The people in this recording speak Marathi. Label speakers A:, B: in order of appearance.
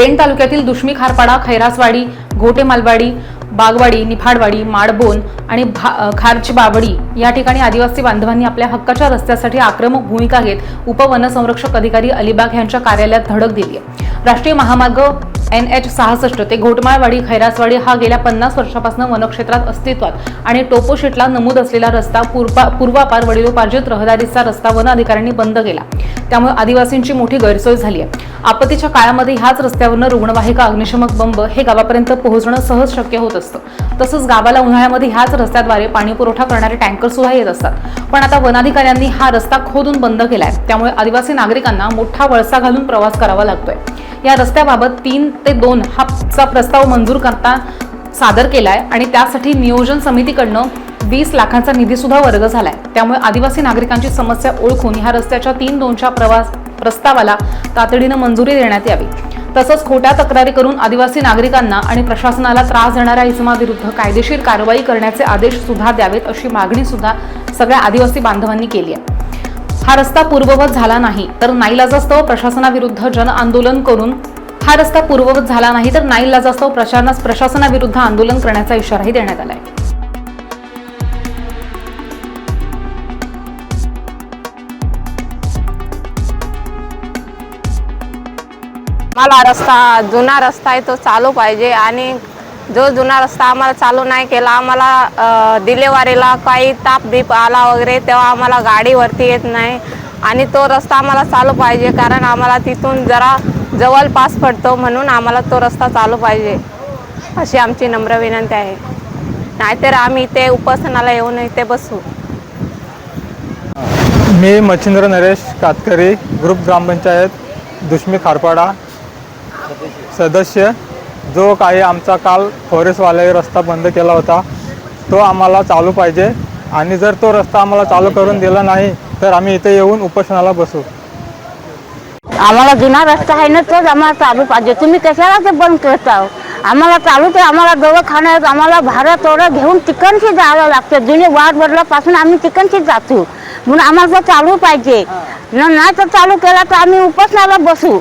A: पेण तालुक्यातील दुष्मी खारपाडा खैरासवाडी घोटे मालवाडी बागवाडी निफाडवाडी माडबोन आणि भा- खारची बावडी या ठिकाणी आदिवासी बांधवांनी आपल्या हक्काच्या रस्त्यासाठी आक्रमक भूमिका घेत उपवनसंरक्षक अधिकारी अलिबाग यांच्या कार्यालयात धडक दिली आहे. राष्ट्रीय महामार्ग एन एच सहासष्ट ते घोटमाळवाडी खैरासवाडी हा गेल्या पन्नास वर्षापासून वनक्षेत्रात अस्तित्वात आणि टोपोशीटला नमूद असलेला रस्ता पूर्वा पूर्वापार वडिलोपार्जित रहदारीचा रस्ता वन अधिकाऱ्यांनी बंद केला. त्यामुळे आदिवासींची मोठी गैरसोय झाली आहे आपत्तीच्या काळामध्ये ह्याच रस्त्यावरनं रुग्णवाहिका अग्निशमक बंब हे गावापर्यंत पोहोचणं सहज शक्य होत असतं. तसंच गावाला उन्हाळ्यामध्ये ह्याच रस्त्याद्वारे पाणी पुरवठा करणारे टँकर सुद्धा येत असतात. पण आता वनाधिकाऱ्यांनी हा रस्ता खोदून बंद केलाय. त्यामुळे आदिवासी नागरिकांना मोठा वळसा घालून प्रवास करावा लागतोय. या रस्त्याबाबत तीन ते दोन हाचा प्रस्ताव मंजूर करता सादर केलाय आणि त्यासाठी नियोजन समितीकडनं वीस लाखांचा निधी सुद्धा वर्ग झालाय. त्यामुळे आदिवासी नागरिकांची समस्या ओळखून ह्या रस्त्याच्या तीन दोनच्या प्रवास प्रस्तावाला तातडीनं मंजुरी देण्यात यावी. तसंच खोट्या तक्रारी करून आदिवासी नागरिकांना आणि प्रशासनाला त्रास देणाऱ्या इसमाविरुद्ध कायदेशीर कारवाई करण्याचे आदेश सुद्धा द्यावेत अशी मागणी सुद्धा सगळ्या आदिवासी बांधवांनी केली आहे. हा रस्ता पूर्ववत झाला नाही तर नाईलाजास्तव प्रशासनाविरुद्ध जन आंदोलन करून हा रस्ता पूर्ववत झाला नाही तर नाईलाजास्तव प्रशासनाविरुद्ध आंदोलन करण्याचा इशाराही देण्यात आला आहे
B: मला रस्ता जुना रस्ता आहे तो चालू पाहिजे आणि जो जुना रस्ता आम्हाला चालू नाही केला आम्हाला दिलेवारीला काही ताप बीप आला वगैरे तेव्हा आम्हाला गाडीवरती येत नाही आणि तो रस्ता आम्हाला चालू पाहिजे कारण आम्हाला तिथून जरा जवळपास पडतो म्हणून आम्हाला तो रस्ता चालू पाहिजे अशी आमची नम्र विनंती आहे. नाहीतर आम्ही इथे उपासनाला येऊन इथे बसू.
C: मी मच्छिंद्र नरेश कातकरी ग्रुप ग्रामपंचायत दुष्मी खारपाडा. सदस्य जो काही आमचा काल फॉरेस्टवाले रस्ता बंद केला होता तो आम्हाला चालू पाहिजे. आणि जर तो रस्ता आम्हाला चालू करून दिला नाही तर आम्ही इथे येऊन उपोषणाला बसू.
D: आम्हाला जुना रस्ता आहे ना तोच आम्हाला चालू पाहिजे. तुम्ही कशाला ते बंद करता? आम्हाला चालू ते आम्हाला दवाखान्यात आम्हाला भाडं तोडं घेऊन तिकडची जावं लागतं. जुने वाट बदलापासून आम्ही तिकडची जातो. म्हणून आम्हाला चालू पाहिजे. न- नाही तर चालू केला तर आम्ही उपोषणाला बसू.